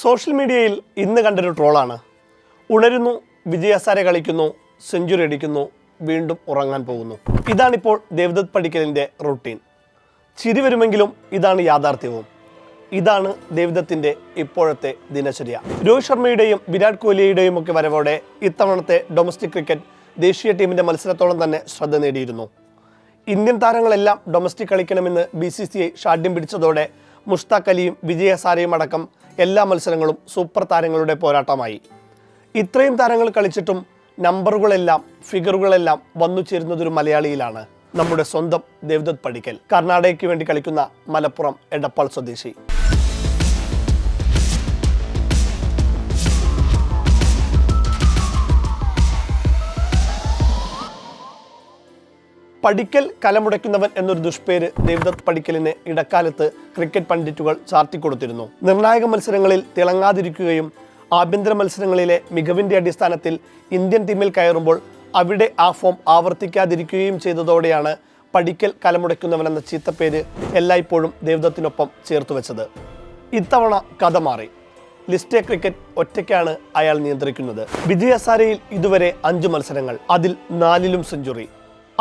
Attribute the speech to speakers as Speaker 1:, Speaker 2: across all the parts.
Speaker 1: Social മീഡിയയിൽ ഇന്ന് കണ്ടൊരു ട്രോളാണ്. ഉണരുന്നു വിജയസാരെ കളിക്കുന്നു സെഞ്ചുറി അടിക്കുന്നു വീണ്ടും ഉറങ്ങാൻ പോകുന്നു. ഇതാണിപ്പോൾ ദേവദത്ത് പടിക്കലിന്റെ റൂട്ടീൻ. ചിരി വരുമെങ്കിലും ഇതാണ് യാഥാർത്ഥ്യവും. ഇതാണ് ദേവദത്തിന്റെ ഇപ്പോഴത്തെ ദിനചര്യ. രോഹിത് ശർമ്മയുടെയും വിരാട് കോഹ്ലിയുടെയും ഒക്കെ വരവോടെ ഇത്തവണത്തെ ഡൊമസ്റ്റിക് ക്രിക്കറ്റ് ദേശീയ ടീമിന്റെ മത്സരത്തോളം തന്നെ ശ്രദ്ധ നേടിയിരുന്നു. ഇന്ത്യൻ താരങ്ങളെല്ലാം ഡൊമസ്റ്റിക് കളിക്കണമെന്ന് ബി സി സി ഐ ഷാഢ്യം പിടിച്ചതോടെ മുഷ്താഖ് അലിയും വിജയ സാരയും അടക്കം എല്ലാ മത്സരങ്ങളും സൂപ്പർ താരങ്ങളുടെ പോരാട്ടമായി. ഇത്രയും താരങ്ങൾ കളിച്ചിട്ടും നമ്പറുകളെല്ലാം ഫിഗറുകളെല്ലാം വന്നു ചേരുന്നതൊരു മലയാളിയിലാണ് നമ്മുടെ സ്വന്തം ദേവദത്ത് പടിക്കൽ. കർണാടകയ്ക്ക് വേണ്ടി കളിക്കുന്ന മലപ്പുറം എടപ്പാൾ സ്വദേശി. പടിക്കൽ കലമുടയ്ക്കുന്നവൻ എന്നൊരു ദുഷ്പേര് ദേവദത്ത് പഠിക്കലിനെ ഇടക്കാലത്ത് ക്രിക്കറ്റ് പണ്ഡിറ്റുകൾ ചാർത്തിക്കൊടുത്തിരുന്നു നിർണായക മത്സരങ്ങളിൽ തിളങ്ങാതിരിക്കുകയും ആഭ്യന്തര മത്സരങ്ങളിലെ മികവിന്റെ അടിസ്ഥാനത്തിൽ ഇന്ത്യൻ ടീമിൽ കയറുമ്പോൾ അവിടെ ആ ഫോം ആവർത്തിക്കാതിരിക്കുകയും ചെയ്തതോടെയാണ് പഠിക്കൽ കലമുടയ്ക്കുന്നവൻ എന്ന ചീത്തപ്പേര് എല്ലായ്പ്പോഴും ദേവദത്തിനൊപ്പം ചേർത്ത് വെച്ചത്. ഇത്തവണ കഥ മാറി. ലിസ്റ്റേ ക്രിക്കറ്റ് ഒറ്റയ്ക്കാണ് അയാൾ നിയന്ത്രിക്കുന്നത്. വിജയസാരയിൽ ഇതുവരെ അഞ്ച് മത്സരങ്ങൾ അതിൽ നാലിലും സെഞ്ചുറി.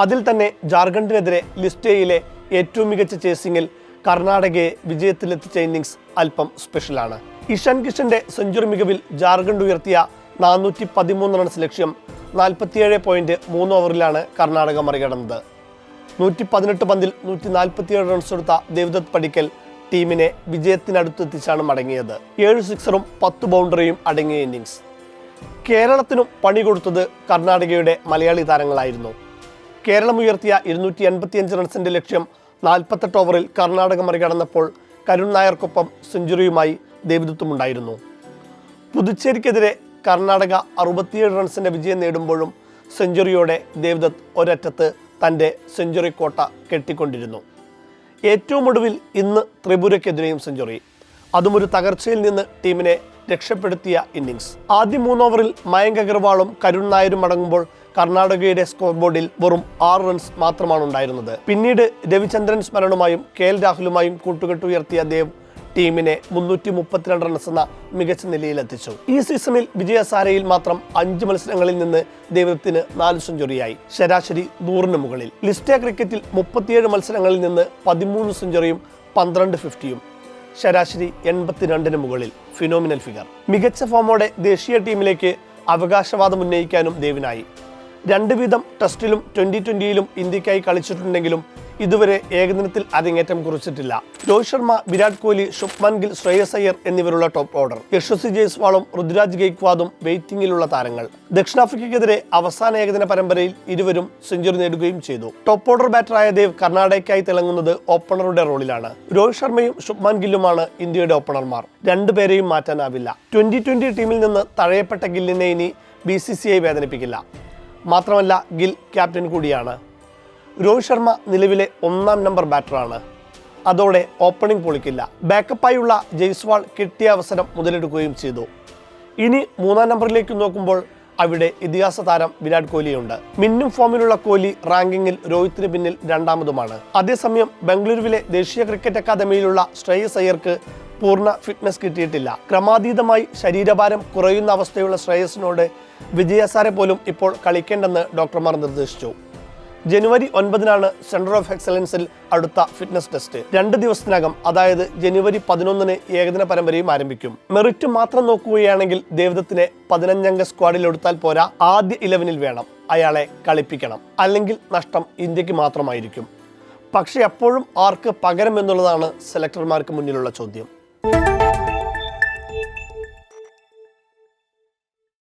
Speaker 1: അതിൽ തന്നെ ജാർഖണ്ഡിനെതിരെ ലിസ്റ്റേയിലെ ഏറ്റവും മികച്ച ചേസിംഗിൽ കർണാടകയെ വിജയത്തിലെത്തിച്ച ഇന്നിങ്സ് അല്പം സ്പെഷ്യലാണ് ഇഷാൻ കിഷന്റെ സെഞ്ചുറി മികവിൽ ജാർഖണ്ഡ് ഉയർത്തിയ നാനൂറ്റി പതിമൂന്ന് റൺസ് ലക്ഷ്യം നാൽപ്പത്തിയേഴ് പോയിന്റ് മൂന്ന് ഓവറിലാണ് കർണാടക മറികടന്നത്. നൂറ്റി പതിനെട്ട് പന്തിൽ നൂറ്റി നാൽപ്പത്തിയേഴ് റൺസ് എടുത്ത ദേവ്ദത്ത് പടിക്കൽ ടീമിനെ വിജയത്തിനടുത്തെത്തിച്ചാണ് മടങ്ങിയത്. ഏഴ് സിക്സറും പത്ത് ബൗണ്ടറിയും അടങ്ങിയ ഇന്നിങ്സ് കേരളത്തിനും പണി കൊടുത്തത് കർണാടകയുടെ മലയാളി താരങ്ങളായിരുന്നു. കേരളം ഉയർത്തിയ ഇരുന്നൂറ്റി എൺപത്തിയഞ്ച് റൺസിന്റെ ലക്ഷ്യം നാൽപ്പത്തെട്ട് ഓവറിൽ കർണാടക മറികടന്നപ്പോൾ കരുൺ നായർക്കൊപ്പം സെഞ്ചുറിയുമായി ദേവിദത്തുമുണ്ടായിരുന്നു. പുതുച്ചേരിക്കെതിരെ കർണാടക അറുപത്തിയേഴ് റൺസിന്റെ വിജയം നേടുമ്പോഴും സെഞ്ചുറിയോടെ ദേവിദത്ത് ഒരറ്റത്ത് തന്റെ സെഞ്ചുറി കോട്ട കെട്ടിക്കൊണ്ടിരുന്നു. ഏറ്റവും ഒടുവിൽ ഇന്ന് ത്രിപുരയ്ക്കെതിരെയും സെഞ്ചുറി. അതും ഒരു തകർച്ചയിൽ നിന്ന് ടീമിനെ രക്ഷപ്പെടുത്തിയ ഇന്നിങ്സ് ആദ്യ മൂന്നോവറിൽ മയങ്ക് അഗർവാളും കരുൺ നായരും അടങ്ങുമ്പോൾ കർണാടകയുടെ സ്കോർ ബോർഡിൽ വെറും ആറ് റൺസ് മാത്രമാണ് ഉണ്ടായിരുന്നത്. പിന്നീട് രവിചന്ദ്രൻ സ്മരണുമായും കെ എൽ രാഹുലുമായും കൂട്ടുകെട്ടുയർത്തിയ ദേവ് ടീമിനെ മുന്നൂറ്റി മുപ്പത്തിരണ്ട് റൺസ് എന്ന മികച്ച നിലയിലെത്തിച്ചു. ഈ സീസണിൽ വിജയസാരയിൽ മാത്രം അഞ്ച് മത്സരങ്ങളിൽ നിന്ന് ദൈവത്തിന് നാല് സെഞ്ചുറിയായി ശരാശരി നൂറിന് മുകളിൽ. ലിസ്റ്റേ ക്രിക്കറ്റിൽ മുപ്പത്തിയേഴ് മത്സരങ്ങളിൽ നിന്ന് പതിമൂന്ന് സെഞ്ചുറിയും പന്ത്രണ്ട് ഫിഫ്റ്റിയും ശരാശരി എൺപത്തിരണ്ടിന് മുകളിൽ. ഫിനോമിനൽ ഫിഗർ മികച്ച ഫോമോടെ ദേശീയ ടീമിലേക്ക് അവകാശവാദം ഉന്നയിക്കാനും ദേവിനായി. രണ്ട് വീതം ടെസ്റ്റിലും ട്വന്റി ട്വന്റിയിലും ഇന്ത്യക്കായി കളിച്ചിട്ടുണ്ടെങ്കിലും ഇതുവരെ ഏകദിനത്തിൽ അരങ്ങേറ്റം കുറിച്ചിട്ടില്ല. രോഹിത് ശർമ്മ വിരാട് കോഹ്ലി ശുഭ്മാൻ ഗിൽ ശ്രേയസ് അയ്യർ എന്നിവരുള്ള ടോപ്പ് ഓർഡർ യശസ്വി ജയ്സ്വാളും ഋതുരാജ് ഗെയ്ക്വാദും വെയ്റ്റിംഗിലുള്ള താരങ്ങൾ. ദക്ഷിണാഫ്രിക്കയ്ക്കെതിരെ അവസാന ഏകദിന പരമ്പരയിൽ ഇരുവരും സെഞ്ചുറി നേടുകയും ചെയ്തു. ടോപ്പ് ഓർഡർ ബാറ്ററായ ദേവ് കർണാടകയ്ക്കായി തിളങ്ങുന്നത് ഓപ്പണറുടെ റോളിലാണ്. രോഹിത് ശർമ്മയും ശുഭ്മാൻ ഗില്ലുമാണ് ഇന്ത്യയുടെ ഓപ്പണർമാർ രണ്ടുപേരെയും മാറ്റാനാവില്ല. ട്വന്റി ട്വന്റി ടീമിൽ നിന്ന് തഴയപ്പെട്ട ഗില്ലിനെ ഇനി ബി സി സി ഐ വേദനിപ്പിക്കില്ല. മാത്രമല്ല ഗിൽ ക്യാപ്റ്റൻ കൂടിയാണ്. രോഹിത് ശർമ്മ നിലവിലെ ഒന്നാം നമ്പർ ബാറ്ററാണ്. അതോടെ ഓപ്പണിംഗ് പൊളിക്കില്ല. ബാക്കപ്പായുള്ള ജയ്സ്വാൾ കിട്ടിയ അവസരം മുതലെടുക്കുകയും ചെയ്തു. ഇനി മൂന്നാം നമ്പറിലേക്ക് നോക്കുമ്പോൾ അവിടെ ഇതിഹാസ താരം വിരാട് കോഹ്ലിയുണ്ട്. മിന്നും ഫോമിലുള്ള കോഹ്ലി റാങ്കിങ്ങിൽ രോഹിത്തിന് പിന്നിൽ രണ്ടാമതുമാണ്. അതേസമയം ബംഗളൂരുവിലെ ദേശീയ ക്രിക്കറ്റ് അക്കാദമിയിലുള്ള ശ്രേയസ് അയ്യർക്ക് പൂർണ ഫിറ്റ്നസ് കിട്ടിയിട്ടില്ല. ക്രമാതീതമായി ശരീരഭാരം കുറയുന്ന അവസ്ഥയുള്ള ശ്രേയസിനോട് വിജയസാരെ പോലും ഇപ്പോൾ കളിക്കേണ്ടെന്ന് ഡോക്ടർമാർ നിർദ്ദേശിച്ചു. ജനുവരി ഒൻപതിനാണ് സെന്റർ ഓഫ് എക്സലൻസിൽ അടുത്ത ഫിറ്റ്നസ് ടെസ്റ്റ് രണ്ട് ദിവസത്തിനകം അതായത് ജനുവരി പതിനൊന്നിന് ഏകദിന പരമ്പരയും ആരംഭിക്കും. മെറിറ്റ് മാത്രം നോക്കുകയാണെങ്കിൽ ദേവദത്തിനെ പതിനഞ്ചംഗ സ്ക്വാഡിൽ എടുത്താൽ പോരാ ആദ്യ ഇലവനിൽ വേണം. അയാളെ കളിപ്പിക്കണം. അല്ലെങ്കിൽ നഷ്ടം ഇന്ത്യയ്ക്ക് മാത്രമായിരിക്കും. പക്ഷേ എപ്പോഴും ആർക്ക് പകരം എന്നുള്ളതാണ് സെലക്ടർമാർക്ക് മുന്നിലുള്ള ചോദ്യം. thank you.